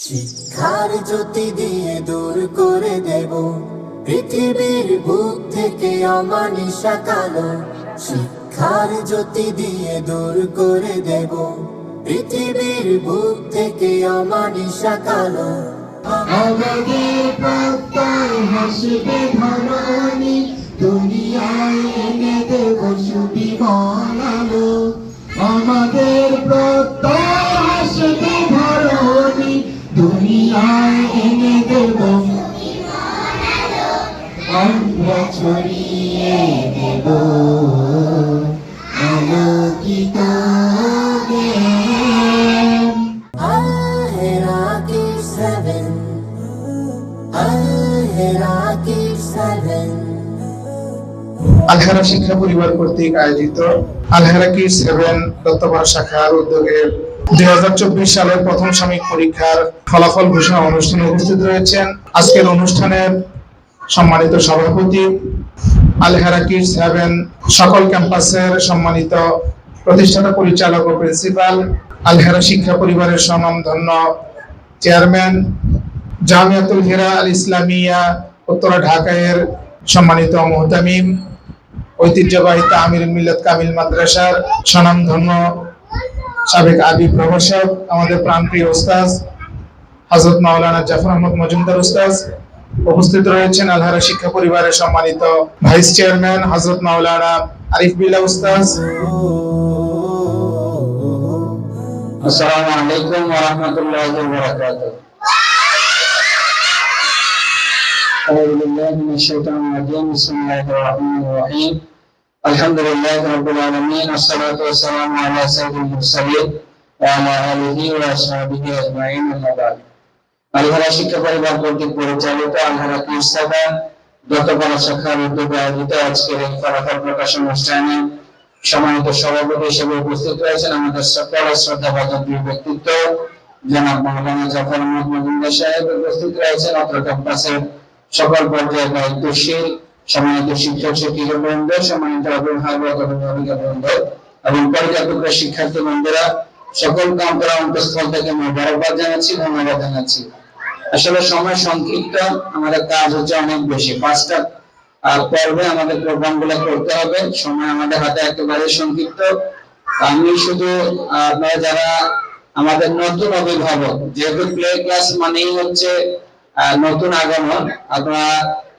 শিক্ষার জ্যোতি দিয়ে দূর করে দেব। পৃথিবীর বুক থেকে অমানিসা কালো। শিক্ষার জ্যোতি দিয়ে দূর করে দেব। পৃথিবীর বুক থেকে অমানিসা কালো। হাসিবে ধরণী দুনিয়ায় এনে দেব সুবিমল আমাদের প্রত্যয় হাসিবে ধরণী দুনিয়ায় এনে দেব। আমরা ছড়িয়ে আলহেরা শিক্ষা পরিবার কর্তৃক আয়োজিত আলহেরা কি সেভেন দত্তপাড়া শাখার উদ্যোগে দুই হাজার চব্বিশ সালের প্রথম সাময়িক পরীক্ষার ফলাফল ঘোষণা অনুষ্ঠানে উপস্থিত রয়েছেন। আজকের অনুষ্ঠানের সম্মানিত সভাপতি আলহেরা কি সেভেন সকল ক্যাম্পাসের সম্মানিত প্রতিষ্ঠাতা, পরিচালক ও প্রিন্সিপাল, আলহেরা শিক্ষা পরিবারের স্বনামধন্য চেয়ারম্যান, জামিয়াতুল হিরা আল ইসলামিয়া, উত্তরা ঢাকায়ের সম্মানিত মোহতামিম ঐতিহ্যবাহী তামির মিল্লাত কামিল মাদ্রাসার স্বনামধন্য সাবেক আবি প্রভাষক, আমাদের প্রাণপ্রিয় ওস্তাজ হজরত মাওলানা জাফর আহমদ মজুমদার ওস্তাজ উপস্থিত রয়েছেন আলহারা শিক্ষা পরিবারের সম্মানিত ভাইস চেয়ারম্যান হজরত মাওলানা আরিফ বিল্লাহ ওস্তাজ আসসালামু আলাইকুম ওয়া রাহমাতুল্লাহি ওয়া বারাকাতুহু। أعوذ بالله من الشيطان الرجيم بسم الله الرحمن الرحيم الحمد لله رب العالمين والصلاة والسلام على سيد المرسلين وعلى آله وأصحابه أجمعين أما بعد আলহারা শিক্ষা পরিবার কর্তৃক পরিচালিত আলহারা কিরসাদা দত্তপাড়া শাখার উদ্যোগে আয়োজিত আজকের এই ফলাফল প্রকাশ অনুষ্ঠানে সম্মানিত সভাপতি হিসেবে উপস্থিত রয়েছেন আমাদের সকল শ্রদ্ধাভাজন ব্যক্তিত্ব জনাব মৌলানা জাফর আহমদ মজুমদার সাহেব উপস্থিত রয়েছেন অত্র ক্যাম্পাসের সকল পর্যায়ের দায়িত্বশীল, সম্মানিত শিক্ষক, শিক্ষিকা বৃন্দ, সম্মানিত অভিভাবক অভিভাবিকা বৃন্দ, এবং পরিচালকের শিক্ষার্থী বন্ধুরা সকল কামতরা অন্তঃস্থল থেকে মোবারকবাদ জানাচ্ছি, ধন্যবাদ জানাচ্ছি। আসলে সময় সংক্ষিপ্ত, আমাদের কাজ হচ্ছে অনেক বেশি। পাঁচটা আর পর্বে আমাদের প্রোগ্রামগুলো করতে হবে। সময় আমাদের হাতে একেবারে সংক্ষিপ্ত। আমি শুধু, আপনারা যারা আমাদের নতুন অভিভাবক, যেহেতু প্লে ক্লাস মানেই হচ্ছে নতুন আগমন। আপনারা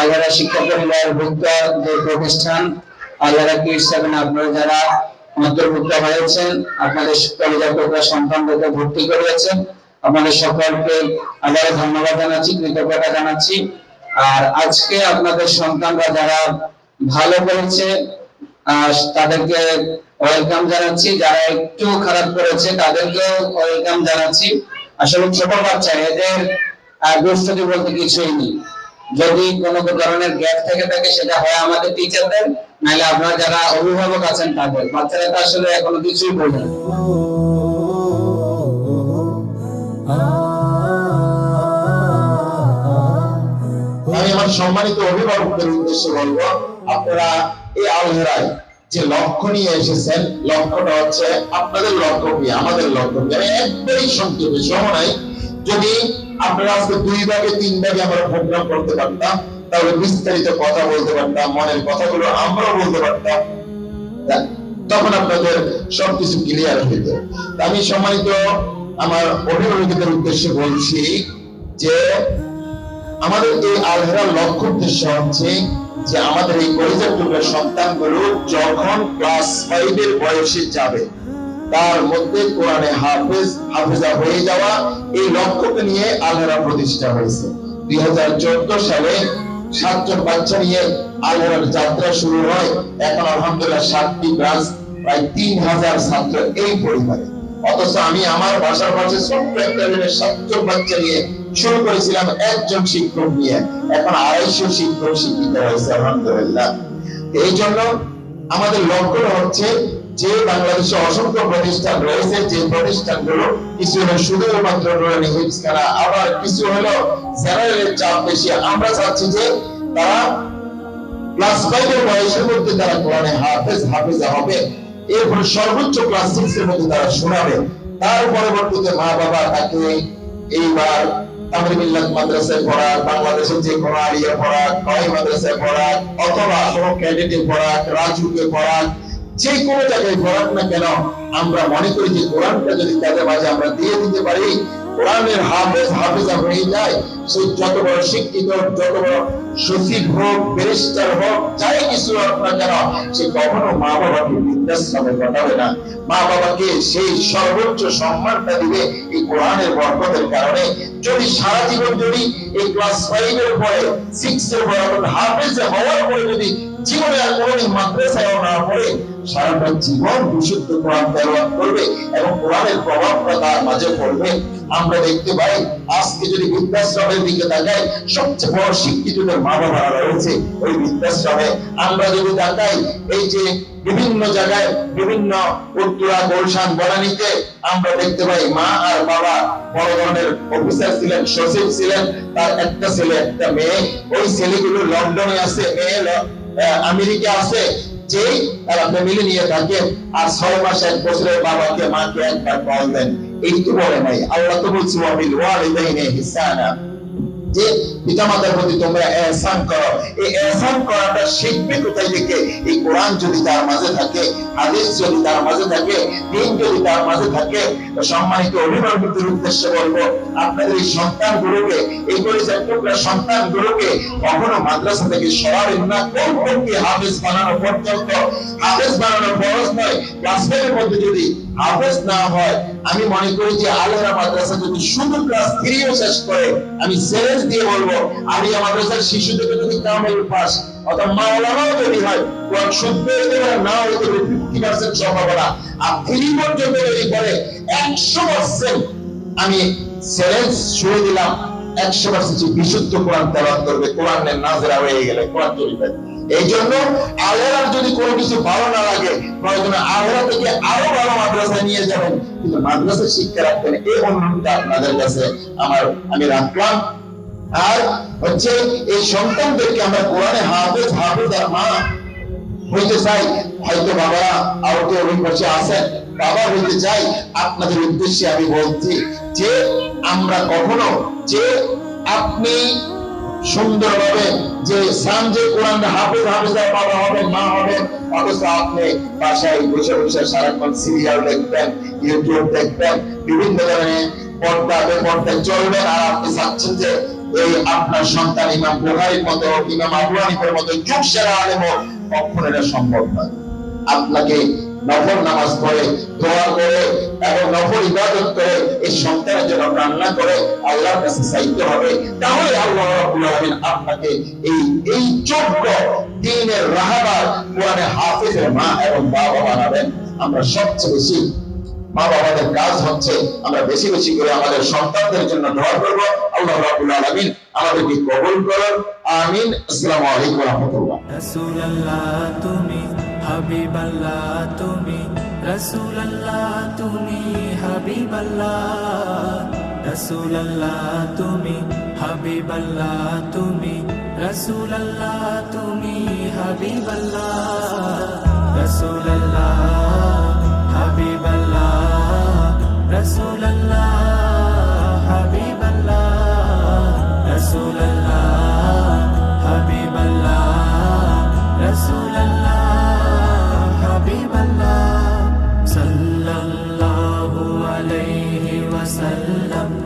আল্লাহরা শিক্ষা পরিবারের ভুক্ত যে প্রতিষ্ঠান, আল্লাহরা কিডস সেভেন আপনারা যারা অন্তর্ভুক্ত হয়েছেন, আপনাদের টুকরা সন্তানদেরকে ভর্তি করিয়েছেন আপনাদের সকলকে আবারও ধন্যবাদ জানাচ্ছি, কৃতজ্ঞতা জানাচ্ছি। আর আজকে আপনাদের সন্তানরা যারা ভালো করেছে তাদেরকে ওয়েলকাম জানাচ্ছি। যারা একটু খারাপ করেছে, তাদেরকেও ওয়েলকাম জানাচ্ছি। আসলে ছোট বাচ্চা, এদের দুষ্টতি বলতে কিছুই নেই। যদি কোনো ধরনের গ্যাপ থেকে থাকে, সেটা হয় আমাদের টিচারদের নাহলে আপনারা যারা অভিভাবক আছেন তাদের। বাচ্চারা তো আসলে এখনও কিছুই বোঝে সম্মানিত অভিভাবকদের উদ্দেশ্যে বলব, আপনারা এই আলহেরায় যে লক্ষ্য নিয়ে এসেছেন, লক্ষ্যটা হচ্ছে আপনাদের লক্ষ্য কি, আমাদের লক্ষ্য কি? আমি একবারই সংক্ষেপে সময় যদি আপনারা আজকে দুই ভাগে, তিন ভাগে আমরা প্রোগ্রাম করতে পারতাম। তাহলে বিস্তারিত কথা বলতে পারতাম, মনের কথাগুলো আমরাও বলতে পারতাম। তা- তখন আপনাদের সবকিছু ক্লিয়ার হইত তা আমি সম্মানিত আমার অভিভাবকদের উদ্দেশ্যে বলছি যে, আমাদের এই আলহেরার লক্ষ্য উদ্দেশ্য হচ্ছে যে আমাদের এই কলেজের টুকরা সন্তানগুলো যখন ক্লাস ফাইভ এর বয়সে যাবে তার মধ্যে কোরআনে হাফেজ, হাফেজা হয়ে যাওয়া এই লক্ষ্যকে নিয়ে আলহেরা প্রতিষ্ঠা হয়েছে। দুই সালে সাতজন বাচ্চা নিয়ে আলহেরার যাত্রা শুরু হয়। এখন আলহামদুলিল্লাহ সাতটি ব্রাঞ্চ প্রায় তিন হাজার ছাত্র এই পরিবারে। অথচ আমি আমার বাসার পাশে সাতজন বাচ্চা নিয়ে শুরু করেছিলাম একজন শিক্ষক নিয়ে। এখন আড়াইশো শিক্ষক শিক্ষিত হয়েছে, আলহামদুলিল্লাহ। এই জন্য আমাদের লক্ষ্য হচ্ছে যে বাংলাদেশে অসংখ্য প্রতিষ্ঠান রয়েছে, যে প্রতিষ্ঠানগুলো কিছু হলো শুধুমাত্র নুরানি হিফজখানা আবার কিছু হলো জেনারেলের চাপ বেশি। আমরা চাচ্ছি যে তারা ক্লাস ফাইভ এর বয়সের মধ্যে তারা কোরআনে হাফেজ, হাফেজা হবে। এরপর সর্বোচ্চ ক্লাস সিক্স এর মধ্যে তারা শোনাবে। তার পরবর্তীতে মা বাবা তাকে এইবার তামিল মিল্লাত মাদ্রাসায় পড়াক, বাংলাদেশের যে কোনো আলিয়া পড়াক কয় মাদ্রাসায় পড়াক, অথবা কোনো ক্যাডেটে পড়াক, রাজুকে পড়াক যে কোনো জায়গায় পড়াক না কেন, আমরা মনে করি যে কোরআনটা যদি তাদের মাঝে আমরা দিয়ে দিতে পারি, কোরআনের হাফেজ হাফেজা হয়ে যায়, সে যত বড় শিক্ষিত যত বড় সচিব হোক, ব্যারিস্টার হোক, যাই কিছু হোক না কেন, সে কখনো মা বাবাকে বৃদ্ধাশ্রমে পাঠাবে না। মা বাবাকে সেই সর্বোচ্চ সম্মানটা দিবে এই কোরআনের বরকতের কারণে। যদি সারা জীবন যদি এই ক্লাস ফাইভ এর পরে সিক্স এর পরে, হাফেজ হওয়ার পরে যদি জীবনে আর কোনোদিন মাদ্রাসায় না পড়ে সারাটা জীবন বিশুদ্ধ কোরআন তেলাওয়াত করবে এবং কোরআনের প্রভাবটা তার মাঝে পড়বে। আমরা দেখতে পাই, আজকে যদি বৃদ্ধাশ্রমের দিকে তাকাই, সবচেয়ে বড় শিক্ষিতদের মা বাবারা রয়েছে ওই বৃদ্ধাশ্রমে। আমরা যদি তাকাই, এই যে বিভিন্ন জায়গায় বিভিন্ন উত্তরা, গোলশান, বনানীতে আমরা দেখতে পাই, মা আর বাবা বড় ধরনের অফিসার ছিলেন, সচিব ছিলেন, তার একটা ছেলে, একটা মেয়ে। ওই ছেলেগুলো লন্ডনে আছে, মেয়ে আমেরিকা আছে যেই, তারা ফ্যামিলি নিয়ে থাকে আর ছয় মাস, এক বছরের বাবাকে, মাকে একবার কল দেন। এই তো বলে নাই। আল্লাহ তো বলছি ওয়াবিল ওয়ালিদাইনি ইহসানা যে পিতামাতার প্রতি তোমরা এহসান করো। এই এহসান করাটা শিখবে কোথায় থেকে? এই কোরআন যদি তার মাঝে থাকে, হাদিস যদি তার মাঝে থাকে, দিন যদি তার মাঝে থাকে সম্মানিত অভিভাবকদের উদ্দেশ্যে বলব, আপনাদের এই সন্তানগুলোকে, এই পরিচয় টুকরা সন্তানগুলোকে কখনো মাদ্রাসা থেকে সরাবেন না। কোন হাফেজ বানানো পর্যন্ত হাফেজ বানানো ফরজ নয় ক্লাস যদি হাফেজ না হয়, আমি মনে করি যে আলেরা মাদ্রাসা যদি শুধু ক্লাস থ্রিও শেষ করে, আমি চ্যালেঞ্জ দিয়ে বলব আলিয়া মাদ্রাসার শিশুদেরকে যদি কামেল পাস অর্থাৎ মাওলানাও যদি হয়, কোরআন শুদ্ধ হইতে পারে না হইতে পারে ফিফটি পার্সেন্ট সম্ভাবনা। আর থ্রি পর্যন্ত যদি করে, একশো পার্সেন্ট আমি চ্যালেঞ্জ শুরু দিলাম, একশো পার্সেন্ট বিশুদ্ধ কোরআন তেলাওয়াত করবে, কোরআনের নাজরা হয়ে গেলে, কোরআন শরীফের এই জন্য আলেরার যদি কোনো কিছু ভালো না লাগে প্রয়োজনে আলেরা থেকে আরও ভালো মাদ্রাসায় নিয়ে যাবেন। কিন্তু মাদ্রাসায় শিক্ষা রাখবেন এই অনুরোধটা আপনাদের কাছে আমার, আমি রাখলাম। আর হচ্ছে এই সন্তানদেরকে আমরা কোরআনে হাফেজ হাফেজ আর মা হইতে চাই। হয়তো বাবারা আরও কেউ বসে আছেন। বাবা হইতে চাই। আপনাদের উদ্দেশ্যে আমি বলছি যে, আমরা কখনো যে আপনি সুন্দরভাবে যে সাম যে কোরআন হাফেজ হাফেজার বাবা হবেন মা হবেন অথচ আপনি বাসায় বসে বসে সারাক্ষণ সিরিয়াল দেখবেন, ইউটিউব দেখবেন, বিভিন্ন ধরনের পর্দা বেপর্দায় চলবেন আর আপনি চাচ্ছেন যে এই আপনার সন্তান ইমাম বুহারির মতো, ইমাম আবু হানিফের মতো যুগ সেরা আলেম কখনো এটা সম্ভব নয়। আপনাকে নফল নামাজ পড়ে, দোয়া করে এবং নফল ইবাদত করে, এই সন্তানের জন্য কান্না করে আল্লাহর কাছে চাইতে হবে। তাহলে আল্লাহ রাব্বুল আলামিন আপনাকে এই এই যোগ্য দ্বীনের রাহাবার কোরআনে হাফেজের মা এবং বাবা বানাবেন। আমরা সবচেয়ে বেশি মা বাবাদের কাজ হচ্ছে আমরা বেশি বেশি করে আমাদের সন্তানদের জন্য দোয়া করব। আল্লাহ রাব্বুল আলামিন আমাদেরকে কবুল করুন। আমিন। আসসালামু আলাইকুম ওয়া রাহমাতুল্লাহ। রসুল্লাহ তুমি হাবিবাল্লাহ তুমি রসুল্লাহ তুমি হাবিবাল্লাহ। রসুল্লাহ তুমি হাবিবাল্লাহ তুমি রসুল্লাহ তুমি হাবিবাল্লাহ।